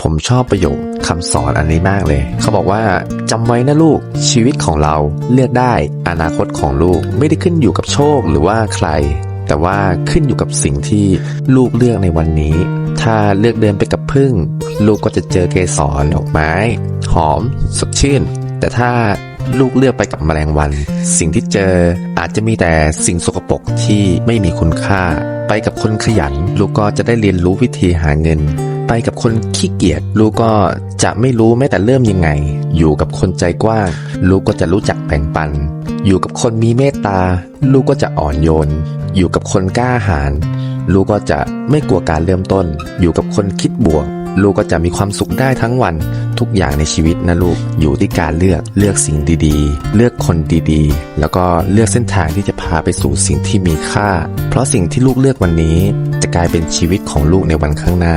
ผมชอบประโยคคำสอนอันนี้มากเลย เขาบอกว่าจำไว้นะลูกชีวิตของเราเลือกได้อนาคตของลูกไม่ได้ขึ้นอยู่กับโชคหรือว่าใคร แต่ว่าขึ้นอยู่กับสิ่งที่ลูกเลือกในวันนี้ ถ้าเลือกเดินไปกับพึ่ง ลูกก็จะเจอเกสรดอกไม้ หอม สดชื่น แต่ถ้าลูกเลือกไปกับแมลงวัน สิ่งที่เจออาจจะมีแต่สิ่งสกปรกที่ไม่มีคุณค่า ไปกับคนขยัน ลูกก็จะได้เรียนรู้วิธีหาเงิน ไปกับคนขี้เกียจลูกก็จะไม่รู้แม้แต่เริ่มยังไง อยู่กับคนใจกว้าง ลูกก็จะรู้จักแบ่งปัน อยู่กับคนมีเมตตา ลูกก็จะอ่อนโยน อยู่กับคนกล้าหาญลูกก็จะไม่กลัวการเริ่มต้น อยู่กับคนคิดบวก ลูกก็จะมีความสุขได้ทั้งวัน ทุกอย่างในชีวิตนะลูกอยู่ที่การเลือกเลือกสิ่งดีๆ เลือกคนดีๆ แล้วก็เลือกเส้นทางที่จะพาไปสู่สิ่งที่มีค่า เพราะสิ่งที่ลูกเลือกวันนี้ จะกลายเป็นชีวิตของลูกในวันข้างหน้า